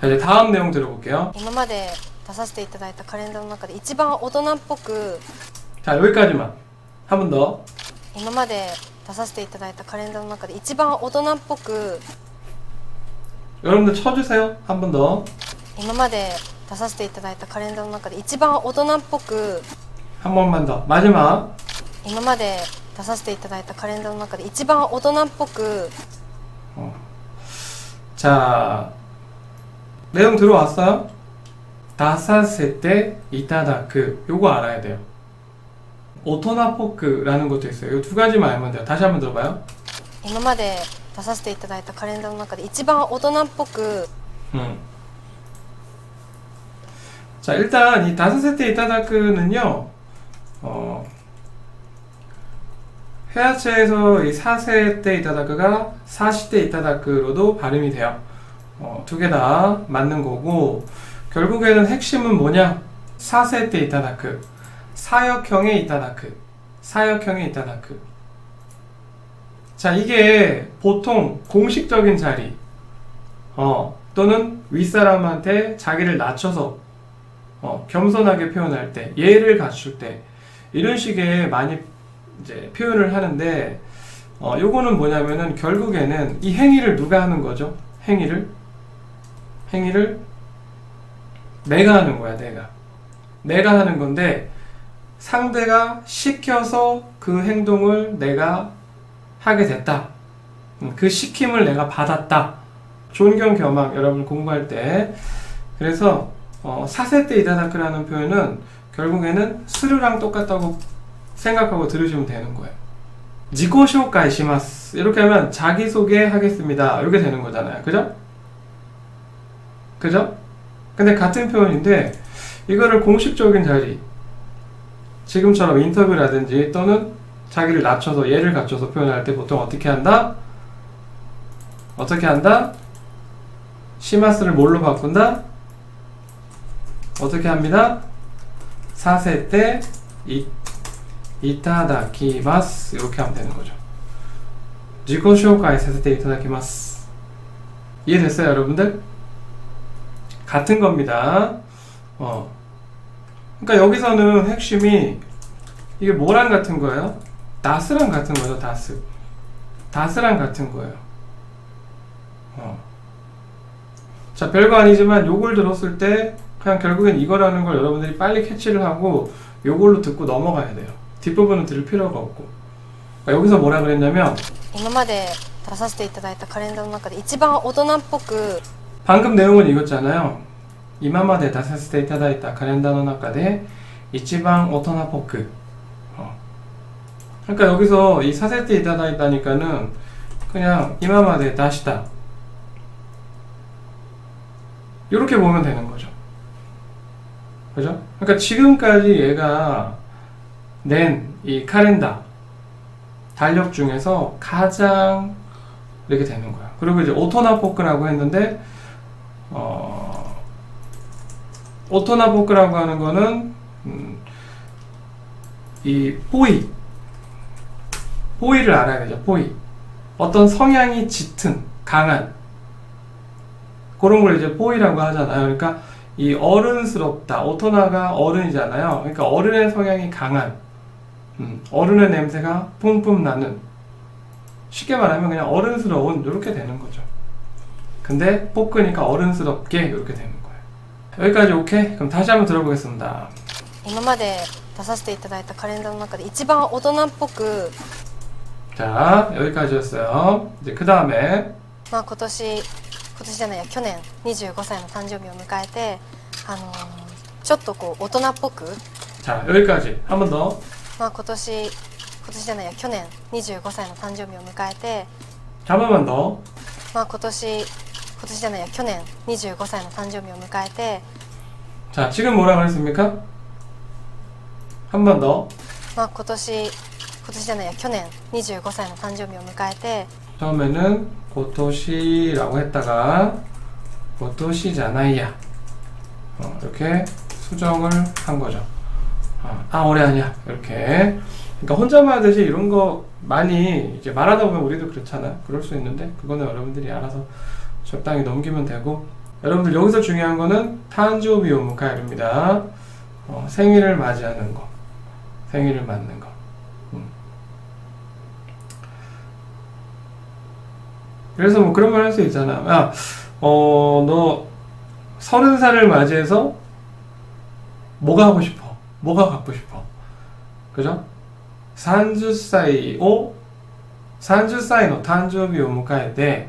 자 이제 다음 내용 들어볼게요. 今まで出させていただいたカレンダーの中で一番大人っぽく 자 여기까지만 한 번 더. 今まで出させていただいたカレンダーの中で一番大人っぽく 여러분들 쳐주세요. 한 번 더. 今まで出させていただいたカレンダーの中で一番大人っぽく 한 번만 더. 마지막. 今まで出させていただいたカレンダーの中で一番大人っぽく 자 내용 들어왔어요? 다사세테 이타다크 요거 알아야 돼요. 오토나포크라는 것도 있어요. 이 두 가지만 알면 돼요. 다시 한번 들어봐요. 今まで出させていただいたカレンダーの中で一番大人っぽく 음. 자 일단 이 다사세테 이타다크는요. 어, 회화체에서 이 사세테 이타다크가 사시테 이타다크로도 발음이 돼요. 어, 두개 다 맞는 거고 결국에는 핵심은 뭐냐? 사세테 이타다크. 사역형의 이타다크. 사역형의 이타다크. 자 이게 보통 공식적인 자리. 어, 또는 윗사람한테 자기를 낮춰서 어, 겸손하게 표현할 때 예를 갖출 때 이런 식의 많이 이제 표현을 하는데 어, 요거는 뭐냐면은 결국에는 이 행위를 누가 하는 거죠? 행위를 행위를 내가 하는 거야, 내가. 내가 하는 건데 상대가 시켜서 그 행동을 내가 하게 됐다. 음, 그 시킴을 내가 받았다. 존경 겸항 여러분 공부할 때 그래서 어, 사세때 이다다크라는 표현은 결국에는 스르랑 똑같다고 생각하고 들으시면 되는 거예요. 지고쇼까이 시마스 이렇게 하면 자기소개 하겠습니다. 이렇게 되는 거잖아요. 그죠? 그죠? 근데 같은 표현인데 이거를 공식적인 자리 지금처럼 인터뷰라든지 또는 자기를 낮춰서 예를 갖춰서 표현할 때 보통 어떻게 한다? 어떻게 한다? 시마스를 뭘로 바꾼다? 어떻게 합니다? 사세 때 이, 이타다키마스 이렇게 하면 되는 거죠. 지코쇼카이 사세 때 이타다키마스 이해됐어요 여러분들? 같은 겁니다. 어. 그러니까 여기서는 핵심이 이게 뭐랑 같은 거예요? 다스랑 같은 거죠, 다스. 다스랑 같은 거예요. 어. 자, 별거 아니지만 요걸 들었을 때 그냥 결국엔 이거라는 걸 여러분들이 빨리 캐치를 하고 요걸로 듣고 넘어가야 돼요. 뒷부분은 들을 필요가 없고. 그러니까 여기서 뭐라 그랬냐면 今まで出させていただいたカレンダーの中で一番大人っぽく 방금 내용은 이거잖아요. 이마마데 다사스테 이타다이타 카렌다노 나카데 이치방 오토나 포크. 어. 그러니까 여기서 이 사세테 이타다이타니까는 그냥 이마마데 다시다. 이렇게 보면 되는 거죠. 그죠? 그러니까 지금까지 얘가 낸 이 카렌다 달력 중에서 가장 이렇게 되는 거야. 그리고 이제 오토나 포크라고 했는데 어, 오토나 포크라고 하는 거는 음, 이 포이 포이를 알아야 되죠. 포이 어떤 성향이 짙은 강한 그런 걸 이제 포이라고 하잖아요. 그러니까 이 어른스럽다. 오토나가 어른이잖아요. 그러니까 어른의 성향이 강한 음, 어른의 냄새가 뿜뿜 나는 쉽게 말하면 그냥 어른스러운 이렇게 되는 거죠. 근데 포크니까 어른스럽게 이렇게 되는 거예요. 여기까지 오케이? 그럼 다시 한번 들어보겠습니다. 今まで出させていただいたカレンダーの中で一番大人っぽく 자, 여기까지였어요. 이제 그 다음에 まあ今年今年じゃないや去年25歳の誕生日を迎えてあのーちょっとこう大人っぽく 자, 여기까지 한 번 더. まあ今年今年じゃないや去年25歳の誕生日を迎えて 한 번만 더. まあ今年今 年じゃないや去年25歳の誕生日を迎えて 자, 지금 뭐라 그랬습니까? 한 번 더. まあ今年今年じゃないや去年25歳の誕生日を迎えて 처음에는 고토시라고 했다가 고토시잖아이야. 어, 이렇게 수정을 한 거죠. 아, 아, 올해 아니야. 이렇게. 그러니까 혼자만 하듯이 이런 거 많이 이제 말하다 보면 우리도 그렇잖아. 그럴 수 있는데 그거는 여러분들이 알아서 적당히 넘기면 되고 여러분들 여기서 중요한 거는 탄조비 오무카이입니다. 어, 생일을 맞이하는 거, 생일을 맞는 거. 음. 그래서 뭐 그런 말 할 수 있잖아. 야, 어, 너 서른 살을 맞이해서 뭐가 하고 싶어? 뭐가 갖고 싶어? 그죠? 30歳を30歳の誕生日を迎えて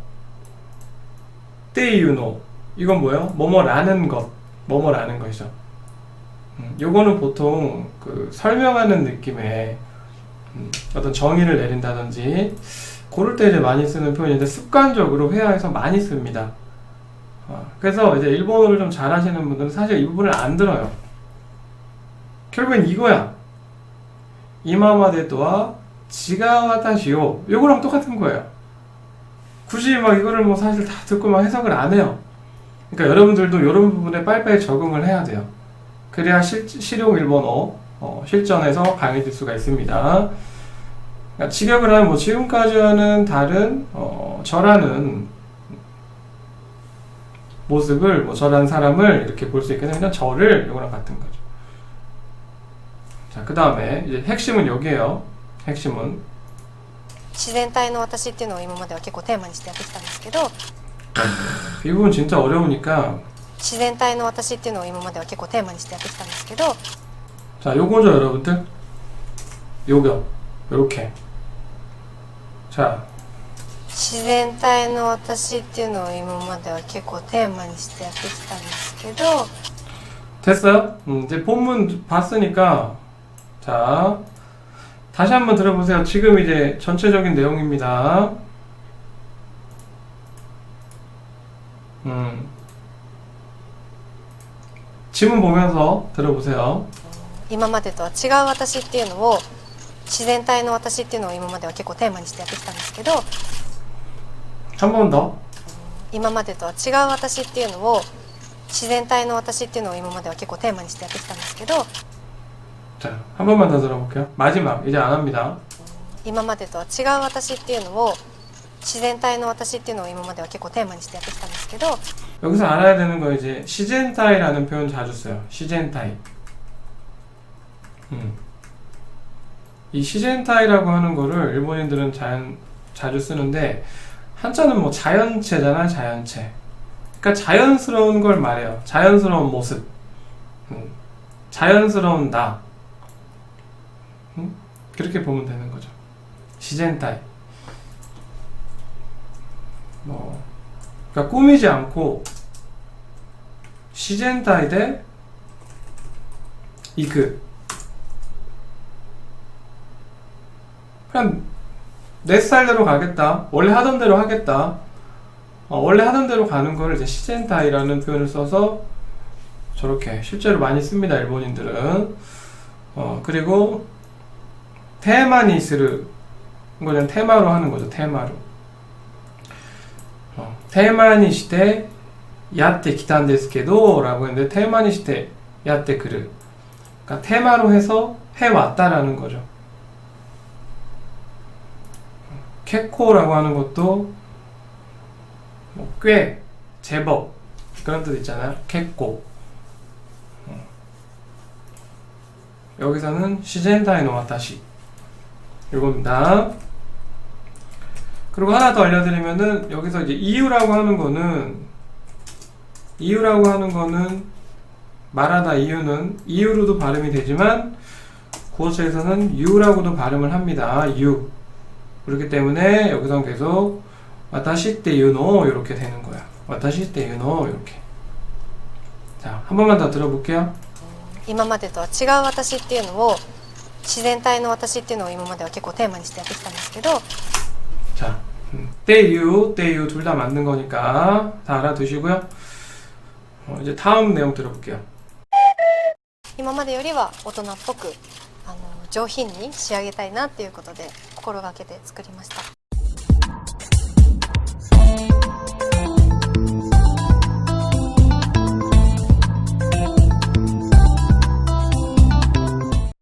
때유노 이건 뭐예요? 뭐뭐라는 것, 뭐뭐라는 것이죠. 음, 요거는 보통 그 설명하는 느낌의 음, 어떤 정의를 내린다든지 고를 때 이제 많이 쓰는 표현인데 습관적으로 회화에서 많이 씁니다. 어, 그래서 이제 일본어를 좀 잘하시는 분들은 사실 이 부분을 안 들어요. 결국엔 이거야. 이마마데도와 지가와타시오. 요거랑 똑같은 거예요. 굳이 막 이거를 뭐 사실 다 듣고 막 해석을 안 해요. 그러니까 여러분들도 이런 부분에 빨리빨리 적응을 해야 돼요. 그래야 실, 실용 일본어 어, 실전에서 강해질 수가 있습니다. 그러니까 직역을 하면 뭐 지금까지와는 다른 어, 저라는 모습을 뭐 저라는 사람을 이렇게 볼 수 있게 되면 저를 이거랑 같은 거죠. 자, 그 다음에 이제 핵심은 여기에요. 핵심은 自然体の私っていうのを今までは結構テーマにしてやってきたんですけど 이 부분 진짜 어려우니까 自然体の私っていうのを今までは結構テーマにしてやってきたんですけど 자, 요거죠, 여러분들. 요거. 요렇게. 자, 自然体の私っていうのを今までは結構テーマにしてやってきたんですけど 됐어요? 음, 이제 본문 봤으니까 자 다시 한번 들어보세요. 지금 이제 전체적인 내용입니다. 음, 지문 보면서 들어보세요. 今までとは違う私っていうのを自然体の私っていうのを今までは結構テーマにしてやってきたんですけど 한 번 더. 今までとは違う私っていうのを自然体の私っていうのを今までは結構テーマにしてやってきたんですけど 자, 한 번만 더 들어볼게요. 마지막 이제 안 합니다. 今までとは違う私っていうのを自然体の私っていうのを今までは結構テーマにしてやってきたんですけど 여기서 알아야 되는 거 이제 시젠타이라는 표현 자주 써요. 시젠타이. 음. 이 시젠타이라고 하는 거를 일본인들은 자, 자주 쓰는데 한자는 뭐 자연체잖아, 자연체. 그러니까 자연스러운 걸 말해요. 자연스러운 모습. 음. 자연스러운 나. 음? 그렇게 보면 되는 거죠. 시젠타이. 뭐 그러니까 꾸미지 않고 시젠타이 대 이그 그냥 내 스타일대로 가겠다 원래 하던 대로 하겠다 어, 원래 하던 대로 가는 거를 이제 시젠타이라는 표현을 써서 저렇게 실제로 많이 씁니다 일본인들은 어, 그리고 테마니스를 이거는 테마로 하는 거죠. 테마로. 어, 테마니 시대 야때 기탄데스케도 라고 했는데 테마니 시대 야때 그를 그러니까 테마로 해서 해왔다라는 거죠. 케코라고 하는 것도 뭐 꽤, 제법 그런 뜻 있잖아요. 케코 어. 여기서는 시젠타이노 와타시 이겁니다 그리고 하나 더 알려드리면은 여기서 이제 이유라고 하는 거는 이유라고 하는 거는 말하다 이유는 이유로도 발음이 되지만 고어체에서는 유라고도 발음을 합니다. 유. 그렇기 때문에 여기서 계속 와타시 때 유노 이렇게 되는 거야. 와타시 때 유노 이렇게. 자, 한 번만 더 들어볼게요. 今までとは違う私っていうのを 自然体の私っていうのを今までは結構テーマにしてやってきたんですけど 자, 음, 때유, 때유 둘 다 맞는 거니까 다 알아두시고요. 어, 이제 다음 내용 들어볼게요. 今までよりは大人っぽくあの上品に仕上げたいなっていうことで心がけて作りました